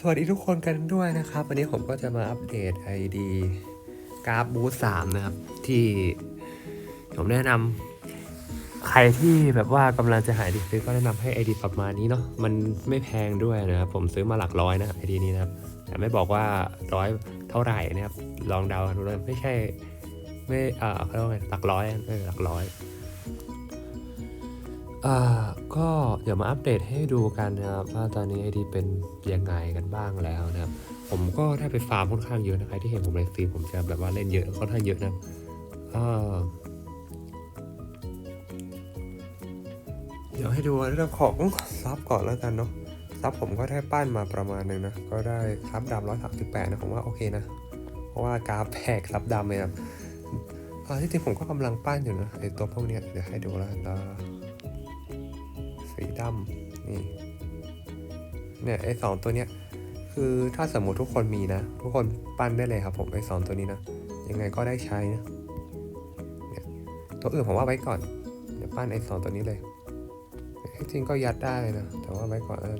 สวัสดีทุกคนกันด้วยนะครับ วันนี้ผมก็จะมาอัปเดต ID กราฟบูสามนะครับ ที่ผมแนะนำใครที่แบบว่ากำลังจะหาดีซื้อก็แนะนำให้ ID ประมาณนี้เนาะมันไม่แพงด้วยนะครับ ผมซื้อมาหลักร้อยนะ ID นี้นะครับ แต่ไม่บอกว่าร้อยเท่าไหร่นะครับ ลองเดาดูเลยไม่ใช่ ไม่เอ่อเขาเรียกว่าไงหลักร้อยเออหลักร้อย อ่าก็เดี๋ยวมาอัปเดตให้ดูกันนะครับว่าตอนนี้ไอดีเป็นยังไงกันบ้างแล้วนะครับ ผมก็ได้ไปฟาร์มค่อนข้างเยอะนะใครที่เห็นผมในสตรีมผมจะแบบว่าเล่นเยอะค่อนข้างเยอะนะอ่าเดี๋ยวให้ดูเรื่องของซับก่อนแล้วกันเนาะซับผมก็ได้ปั้นมาประมาณหนึงนะ ก็ได้ซับดำร้อยสามสิบแปดนะผมว่าโอเคนะ เพราะว่ากราฟแพกซับดำเลยครับอ่าที่จริงผมก็กำลังปั้นอยู่นะไอตัวพวกเนี้ยเดี๋ยวให้ดูแล้วกันนะ สีดำนี่เนี่ยไอสองตัวเนี้ยคือถ้าสมมติทุกคนมีนะ ทุกคนปั้นได้เลยครับผมไอสองตัวนี้นะยังไงก็ได้ใช้นะเนี่ยตัวอื่นผมว่าไว้ก่อนเดี๋ยวปั้นไอสองตัวนี้เลยจริงก็ยัดได้เลยนะแต่ว่าไว้ก่อนเออ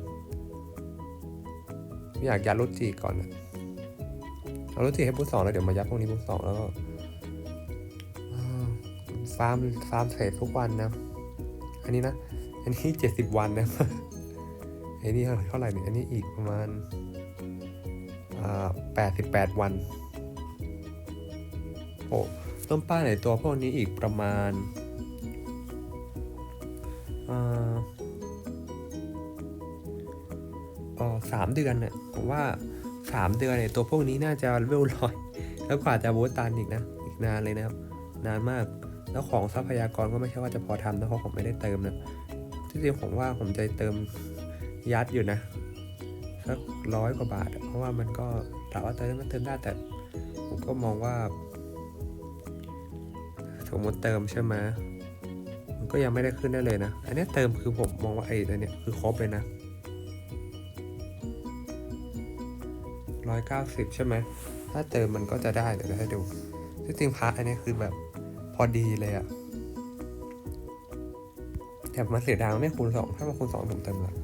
อยากยัดรุจิก่อนนะเอารุจิให้บูสองแล้วเดี๋ยวมายัดพวกนี้บูสองแล้วก็ฟาร์มฟาร์มเทรดทุกวันนะ อันนี้นะ อันนี้เจ็ดสิบวันนะไอ้นี่เท่าไหร่เนี่ยอันนี้อีกประมาณแปดสิบแปดวัน โอ้ต้นป้าในตัวพวกนี้อีกประมาณสามเดือนเนี่ยผมว่าสามเดือนในตัวพวกนี้น่าจะเวลร้อย แล้วกว่าจะบูตตันอีกนะ อีกนานเลยนะครับ นานมาก แล้วของทรัพยากรก็ไม่ใช่ว่าจะพอทำนะเพราะผมไม่ได้เติมนะ ที่จริงผมว่าผมจะเติมยัดอยู่นะสักร้อยกว่าบาท เพราะว่ามันก็ถามว่าเติมมันเติมได้แต่ผมก็มองว่าสมมติเติมใช่ไหมมันก็ยังไม่ได้ขึ้นได้เลยนะ อันนี้เติมคือผมมองว่าไอ้ตัวเนี้ยคือครบเลยนะร้อยเก้าสิบใช่ไหม ถ้าเติมมันก็จะได้เดี๋ยวให้ดูที่จริงพาร์ทอันนี้คือแบบพอดีเลยอะ แถบมาเสียดายไม่คูณสองถ้ามาคูณสองผมเติมละ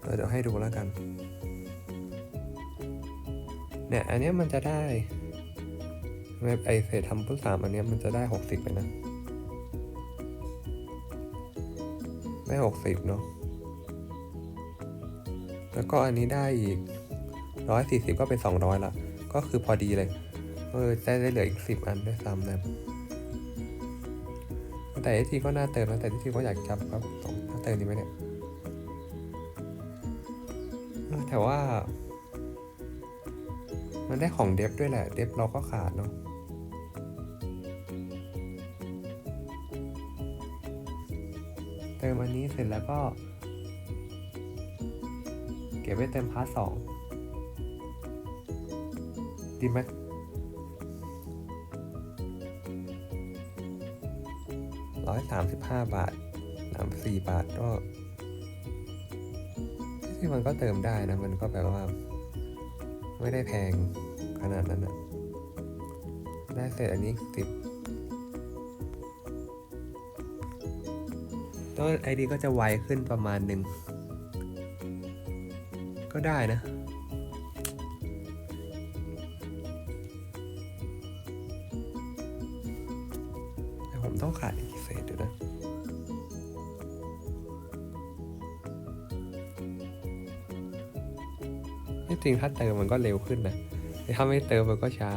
เอเดี๋ยวให้ดูแล้วกัน เนี่ย อันนี้มันจะได้ไอเศษทำพุ่สามอันนี้มันจะได้หกสิบไปนะได้หกสิบเนาะแล้วก็อันนี้ได้อีกร้อยสี่สิบก็เป็นสองร้อยละ ก็คือพอดีเลย เออได้ได้เหลืออีกสิบอันด้วยซ้ำนะ แต่ที่ทีก็น่าเติมนะแต่ที่ทีก็อยากจับครับสองเติมดีไหมเนี่ยแต่ว่า มันได้ของเดฟด้วยแหละ เดฟเราก็ขาดเนาะเติมอันนี้เสร็จแล้วก็ เก็บไว้เติมพาร์ทสองดีไหม ร้อยสามสิบห้าบาทสามสี่บาทก็ที่มันก็เติมได้นะ มันก็แบบว่า ไม่ได้แพงขนาดนั้นนะได้เสร็จอันนี้สิบตัวไอดีก็จะไวขึ้นประมาณหนึ่ง ก็ได้นะแต่ผมต้องขาดอีก เศษเดี๋ยวนะที่จริงถ้าเติมมันก็เร็วขึ้นนะแต่ถ้าไม่เติมมันก็ช้า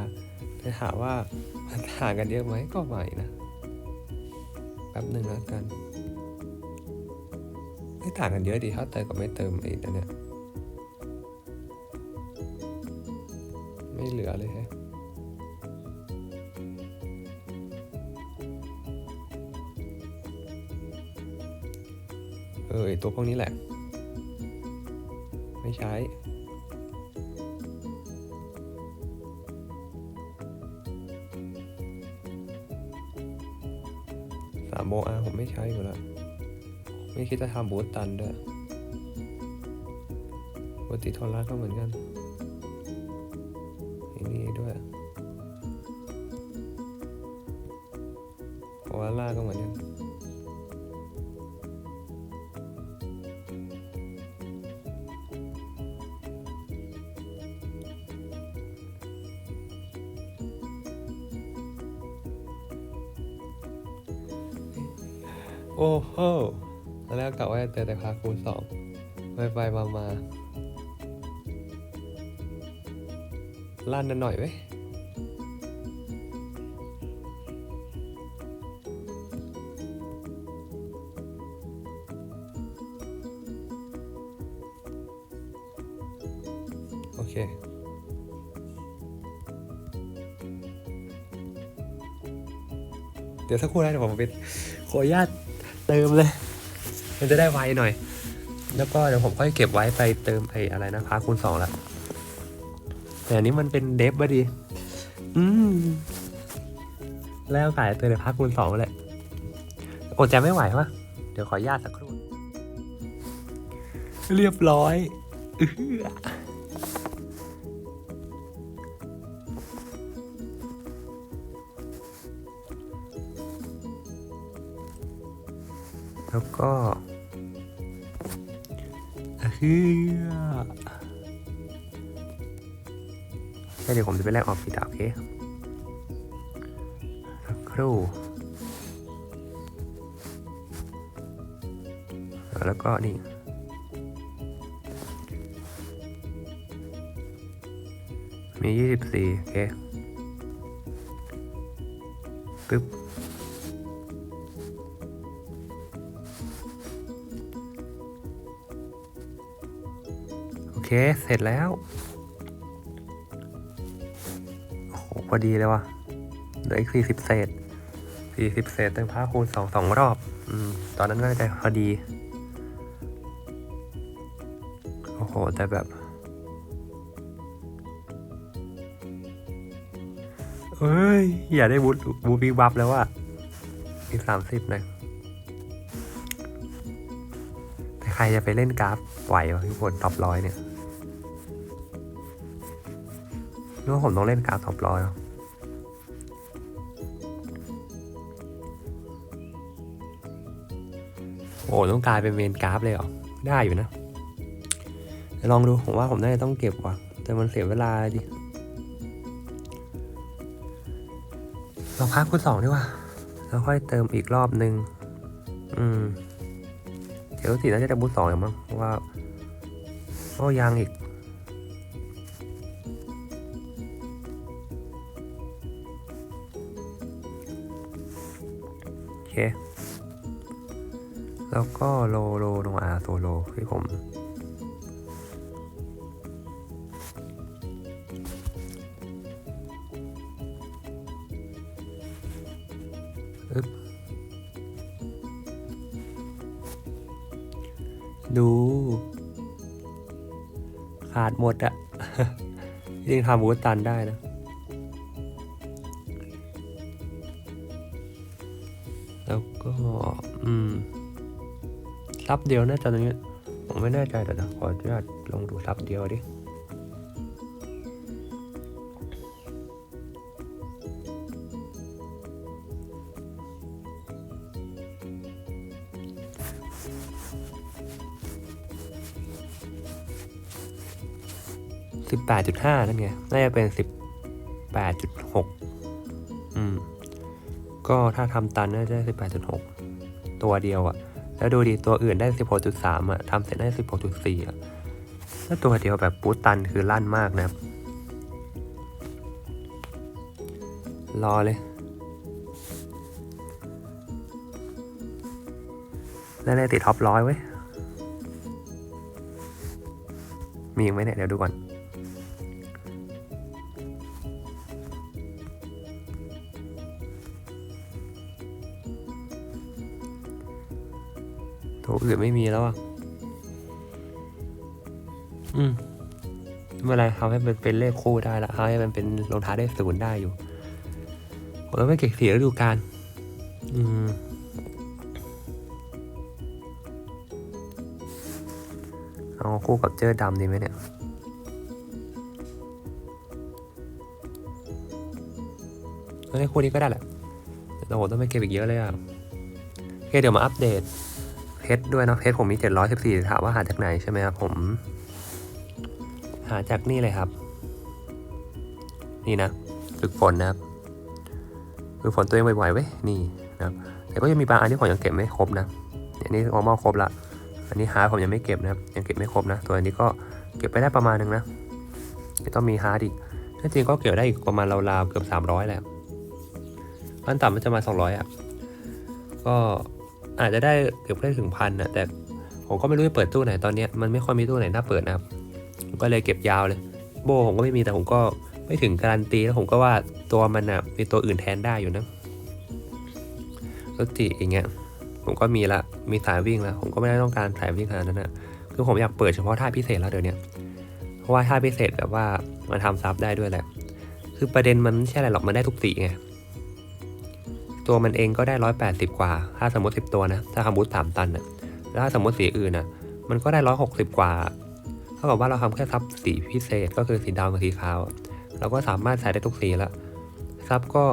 แต่ถามว่ามันห่างกันเยอะไหมก็ไม่นะแป๊บหนึ่งแล้วกันไม่ต่างกันเยอะดีถ้าเติมกับไม่เติมไอ้นั่นเนี่ยไม่เหลือเลยแฮะ เออไอตัวพวกนี้แหละ ไม่ใช้ สามโมอาผมไม่ใช้อยู่แล้ว ไม่คิดจะทำบูตตันด้วยปกติโทรลัสก็เหมือนกันอ้นี่ด้วยโอวาร่าก็เหมือนกัน โอ้โหตอนแรกกะว่าจะเจอแต่พาคูสองไปไปมามาลั่นนันหน่อยเว้ยโอเคเดี๋ยวสักครู่นะเดี๋ยวผมไปขออนุญาต เติมเลย มันจะได้ไวหน่อย แล้วก็เดี๋ยวผมค่อยเก็บไว้ไปเติมไอ้อะไรนะพาคูณสองละแต่อันนี้มันเป็นเดฟบดี อืม แล้วขายเติมในพาคูณสองแหละอดใจไม่ไหววะเดี๋ยวขอญาตสักครู่ เรียบร้อยอ แล้วก็เฮือเดี๋ยวผมจะไปแลกออกฟิตาโอเคสักครู่แล้วก็นี่มี 24 โอเคปึ๊บ เคเสร็จแล้ว โอ้โหพอดีเลยว่ะเหลืออีกสี่สิบเศษสี่สิบเศษเต็มผ้าคูณสองสองรอบ อืม ตอนนั้นน่าจะพอดี โอ้โห แต่แบบเอ้ย อย่าได้บูบูบิ๊กบัฟแล้วอะอีกสามสิบเลยแต่ใครจะไปเล่นกราฟไหววะทุกคนท็อปร้อยเนี่ย นึกว่าผมต้องเล่นกราฟท็อปร้อยโอ้ต้องกลายเป็นเมนกราฟเลยเหรอ ได้อยู่นะ ลองดู ผมว่าผมน่าจะต้องเก็บว่ะ แต่มันเสียเวลาดิเราพักคูณสองดีกว่า แล้วค่อยเติมอีกรอบนึง อืม เดี๋ยวสิน่าจะได้บูทสองอย่างมั้งเพราะว่า โอ้ยังอีก แล้วก็โลโลลงอาโซโลที่ผม ดู ขาดหมดอะ ยิ่งทำบูตตันได้นะ อืมซับเดียวน่าจะตรงนี้ ผมไม่แน่ใจแต่นะขออนุญาตลองดูซับเดียวดิสิบแปดจุดห้านั่นไง น่าจะเป็นสิบแปดจุดหกอืม ก็ถ้าทำตันน่าจะสิบแปดจุดหก ตัวเดียวอะแล้วดูดีตัวอื่นได้สิบหกจุดสามอะทำเสร็จได้สิบหกจุดสี่อะแล้วตัวเดียวแบบปูตันคือลั่นมากนะครับ รอเลย แล้วได้ติดท็อปร้อยไว้ มีอีกไหมเนี่ย เดี๋ยวดูก่อน ตัวอื่นไม่มีแล้วอะ อืมไม่เป็นไรทำให้มันเป็นเลขคู่ได้ละทำให้มันเป็นลงท้ายได้ศูนย์ได้อยู่ผมต้องไม่เก็บเสียฤดูกาลอืมเอาคู่กับเจอดำดีไหมเนี่ยเฮ้คู่นี้ก็ได้แหละแต่โหต้องไม่เก็บอีกเยอะเลยอะโอเคเดี๋ยวมาอัปเดต ชรด้วยเนาะเพชรผมมี 714 ถามว่าหาจากไหนใช่ไหมครับผม หาจากนี่เลยครับ นี่นะฝึกฝนนะครับฝึกฝนตัวเองบ่อยๆไว้นี่นะครับแต่ก็ยังมีบางอันที่ผมยังเก็บไม่ครบนะอันนี้ normal ครบละอันนี้ฮาร์ดผมยังไม่เก็บนะครับยังเก็บไม่ครบนะ ตัวอันนี้ก็เก็บไปได้ประมาณนึงนะต้องมีฮาร์ดอีกถ้าจริงก็เก็บได้อีกประมาณราวๆเกือบ300แหละขั้นต่ำมันจะมา 200อะก็ อาจจะได้เกือบได้ถึงพันนะแต่ผมก็ไม่รู้จะเปิดตู้ไหนตอนนี้มันไม่ค่อยมีตู้ไหนน่าเปิดนะครับผมก็เลยเก็บยาวเลย โบผมก็ไม่มีแต่ผมก็ไม่ถึงการันตีแล้วผมก็ว่าตัวมันอะมีตัวอื่นแทนได้อยู่นะรถติอย่างเงี้ยผมก็มีละมีสายวิ่งล้วผมก็ไม่ได้ต้องการสายวิ่งขนาดนั้นนะคือผมอยากเปิดเฉพาะท่าพิเศษแล้วเดี๋ยวนี้เพราะว่าท่าพิเศษแบบว่ามันทำซับได้ด้วยแหละ คือประเด็นมันไม่ใช่อะไรหรอกมันได้ทุกสีไง ตัวมันเองก็ได้ร้อยแปดสิบกว่า ถ้าสมมติสิบตัวนะ ถ้าคำบูทสามตันนะแล้วถ้าสมมติสีอื่นนะมันก็ได้ร้อยหกสิบกว่า เท่ากับว่าเราทำแค่ซับสีพิเศษก็คือสีดำกับสีขาว เราก็สามารถใส่ได้ทุกสีแล้วซับก็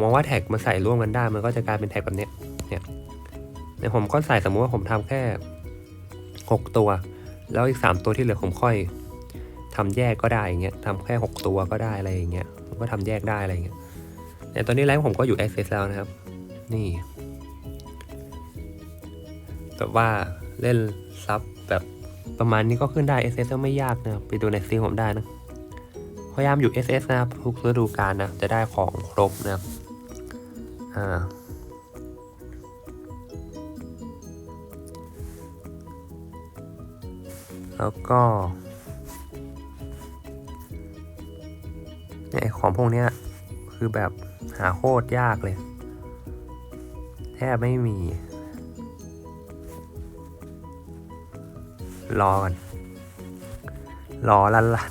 มองว่าแท็กมาใส่ร่วมกันได้ มันก็จะกลายเป็นแท็กแบบนี้เนี่ยเดี๋ยวผมก็ใส่สมมุติว่าผมทำแค่หกตัว แล้วอีกสามตัวที่เหลือผมค่อยทำแยกก็ได้อย่างเงี้ยทำแค่หกตัวก็ได้อะไรอย่างเงี้ยผมก็ทำแยกได้อะไรอย่างเงี้ย แต่ตอนนี้แรงผมก็อยู่ access แล้วนะครับ นี่ แต่ว่าเล่นซับแบบประมาณนี้ก็ขึ้นได้ SS ก็ไม่ยากนะครับ ไปดูในซีผมได้นะ พยายามอยู่ SS นะครับ ทุกฤดูกาลนะ จะได้ของครบนะครับ อ่าแล้วก็เนี่ยไอของพวกเนี้ยคือแบบ หาโคตรยากเลย แทบไม่มี รอกันรอลันลัน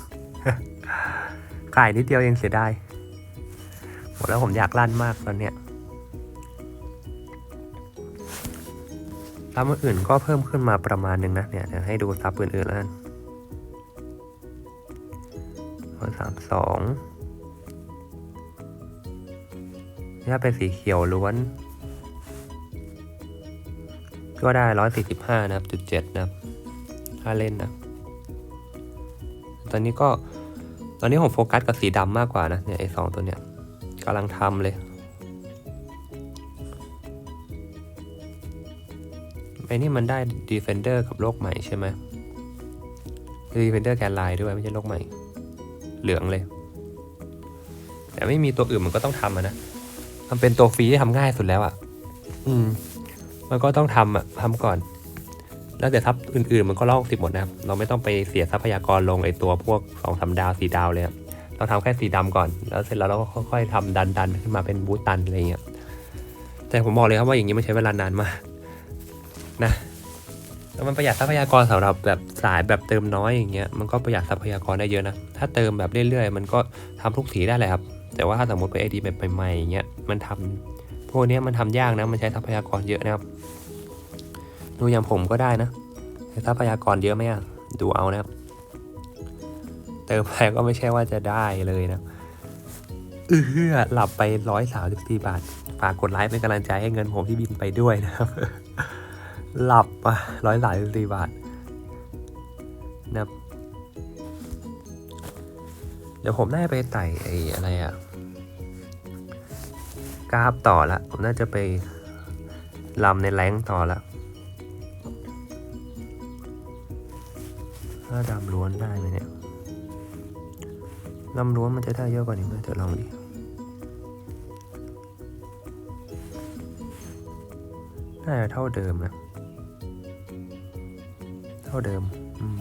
ขายนิดเดียวเองเสียดายหมดแล้วผมอยากลั่นมากตอนเนี้ยซับอื่นก็เพิ่มขึ้นมาประมาณนึงนะเนี่ยเดี๋ยวให้ดูซับอื่นๆแล้วกันสามสอง ถ้าเป็นสีเขียวล้วน ก็ได้ร้อยสี่สิบห้านะครับจุดเจ็ดนะครับถ้าเล่นนะ ตอนนี้ก็ตอนนี้ผมโฟกัสกับสีดำมากกว่านะเนี่ยไอ้สองตัวเนี้ยกำลังทำเลย ไอ้นี่มันได้ Defender กับโลกใหม่ใช่ไหม Defender แกนไลน์ด้วยไม่ใช่โลกใหม่ เหลืองเลย แต่ไม่มีตัวอื่นมันก็ต้องทำนะ มันเป็นตัวฟรีที่ทำง่ายสุดแล้วอะ่ะ อืม มันก็ต้องทำอะทำก่อน แล้วเดี๋ยวทับอื่นๆ มันก็ลอกสิบหมดนะครับ เราไม่ต้องไปเสียทรัพยากรลงไอตัวพวกสองสามดาวสีดาวเลยครับเราทำแค่สีดำก่อน แล้วเสร็จแล้วเราก็ค่อยๆทำดันดันๆขึ้นมาเป็นบูตตันอะไรเงี้ย แต่ผมบอกเลยครับว่าอย่างนี้มันใช้เวลานานมากนะแล้วมันประหยัดทรัพยากรสำหรับแบบสายแบบเติมน้อยอย่างเงี้ยมันก็ประหยัดทรัพยากรได้เยอะนะ ถ้าเติมแบบเรื่อยๆ มันก็ทำทุกสีได้เลยครับ แต่ว่าถ้าสมมติเป็นไอเดียแบบใหม่ๆอย่างเงี้ยมันทำพวกนี้มันทำยากนะมันใช้ทรัพยากรเยอะนะครับ ดูอย่างผมก็ได้นะใช้ทรัพยากรเยอะไหมอะดูเอานะครับเติมไปก็ไม่ใช่ว่าจะได้เลยนะเอื้อหลับไปร้อยสามสิบสี่บาทฝากกดไลค์เป็นกำลังใจให้เงินผมที่บินไปด้วยนะครับ หลับอะร้อยสามสิบสี่บาทนะครับเดี๋ยวผมน่าไปไต่ไอ้อะไรอะ ราฟต่อละ ผมน่าจะไปลำในแรงต่อละถ้าดำล้วนได้ไหมเนี่ยดำล้วนมันจะได้เยอะกว่านี้ไหมเดี๋ยวลองดิน่าจะเท่าเดิมนะ เท่าเดิมอืม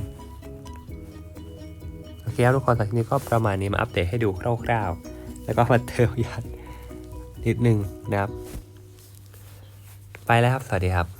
โอเคครับทุกคนจากที่นี้ก็ประมาณนี้มาอัปเดตให้ดูคร่าวๆ แล้วก็มาเติมยัน นิดนึงนะครับ ไปแล้วครับ สวัสดีครับ